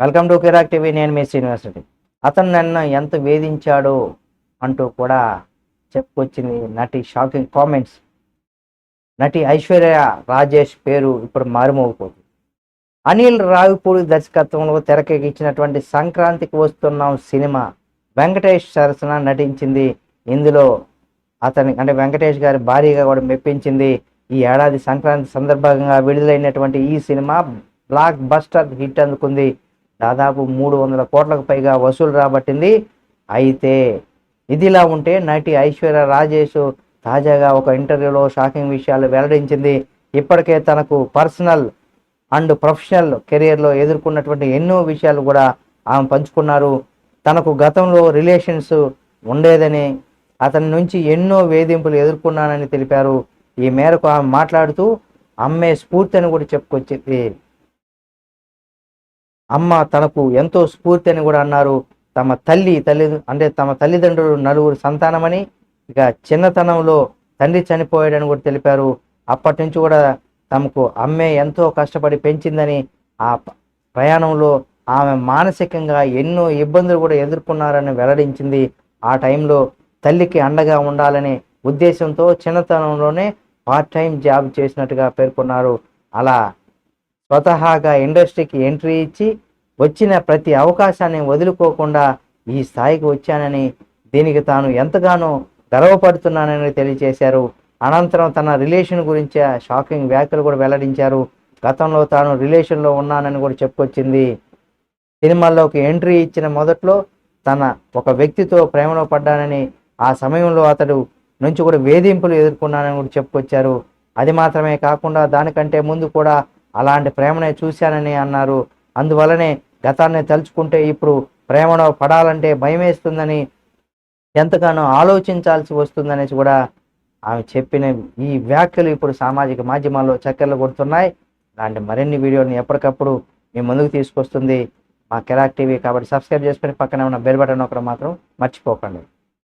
Welcome to Kirik TV నేను మీ శ్రీనివాసరెడ్డి అతను నన్ను ఎంత వేధించాడో అంటూ కూడా చెప్పుకొచ్చింది నటి షాకింగ్ కామెంట్స్. నటి ఐశ్వర్య రాజేష్ పేరు ఇప్పుడు మారుమోగిపోతుంది. అనిల్ రావిపూడి దర్శకత్వంలో తెరకెక్కించినటువంటి సంక్రాంతికి వస్తున్నాం సినిమా. వెంకటేష్ సరసన నటించింది. ఇందులో అతని అంటే వెంకటేష్ గారి భారీగా కూడా మెప్పించింది. ఈ ఏడాది సంక్రాంతి సందర్భంగా విడుదలైనటువంటి ఈ సినిమా బ్లాక్ బస్టర్ హిట్ అందుకుంది. దాదాపు మూడు వందల కోట్లకు పైగా వసూలు రాబట్టింది. అయితే ఇదిలా ఉంటే నటి ఐశ్వర్య రాజేష్ తాజాగా ఒక ఇంటర్వ్యూలో షాకింగ్ విషయాలు వెల్లడించింది. ఇప్పటికే తనకు పర్సనల్ అండ్ ప్రొఫెషనల్ కెరియర్లో ఎదుర్కొన్నటువంటి ఎన్నో విషయాలు కూడా ఆమె పంచుకున్నారు. తనకు గతంలో రిలేషన్స్ ఉండేదని అతని నుంచి ఎన్నో వేధింపులు ఎదుర్కొన్నానని తెలిపారు. ఈ మేరకు ఆమె మాట్లాడుతూ అమ్మే స్ఫూర్తి అని కూడా చెప్పుకొచ్చింది. అమ్మ తనకు ఎంతో స్ఫూర్తి అని కూడా అన్నారు. తమ తల్లి తల్లి అంటే తమ తల్లిదండ్రులు నలుగురు సంతానమని ఇక చిన్నతనంలో తండ్రి చనిపోయాడని కూడా తెలిపారు. అప్పటి నుంచి కూడా తమకు అమ్మే ఎంతో కష్టపడి పెంచిందని ఆ ప్రయాణంలో ఆమె మానసికంగా ఎన్నో ఇబ్బందులు కూడా ఎదుర్కొన్నారని వెల్లడించింది. ఆ టైంలో తల్లికి అండగా ఉండాలనే ఉద్దేశంతో చిన్నతనంలోనే పార్ట్ టైం జాబ్ చేసినట్టుగా పేర్కొన్నారు. అలా స్వతహాగా ఇండస్ట్రీకి ఎంట్రీ ఇచ్చి వచ్చిన ప్రతి అవకాశాన్ని వదులుకోకుండా ఈ స్థాయికి వచ్చానని దీనికి తాను ఎంతగానో గర్వపడుతున్నానని తెలియజేశారు. అనంతరం తన రిలేషన్ గురించి షాకింగ్ వ్యాఖ్యలు కూడా వెల్లడించారు. గతంలో తాను రిలేషన్లో ఉన్నానని కూడా చెప్పుకొచ్చింది. సినిమాల్లోకి ఎంట్రీ ఇచ్చిన మొదట్లో తన ఒక వ్యక్తితో ప్రేమలో పడ్డానని ఆ సమయంలో అతడు నుంచి కూడా వేధింపులు ఎదుర్కొన్నానని కూడా చెప్పుకొచ్చారు. అది మాత్రమే కాకుండా దానికంటే ముందు కూడా అలాంటి ప్రేమనే చూశానని అన్నారు. అందువలనే గతాన్ని తలుచుకుంటే ఇప్పుడు ప్రేమలో పడాలంటే భయం వేస్తుందని ఎంతగానో ఆలోచించాల్సి వస్తుందనేసి కూడా ఆమె చెప్పిన ఈ వ్యాఖ్యలు ఇప్పుడు సామాజిక మాధ్యమాల్లో చక్కర్లు కొడుతున్నాయి. అలాంటి మరిన్ని వీడియోని ఎప్పటికప్పుడు మీ ముందుకు తీసుకొస్తుంది మా కెరాక్ టీవీ. కాబట్టి సబ్స్క్రైబ్ చేసుకొని పక్కన ఉన్న బెల్ బటన్ ఒకటి మాత్రం మర్చిపోకండి.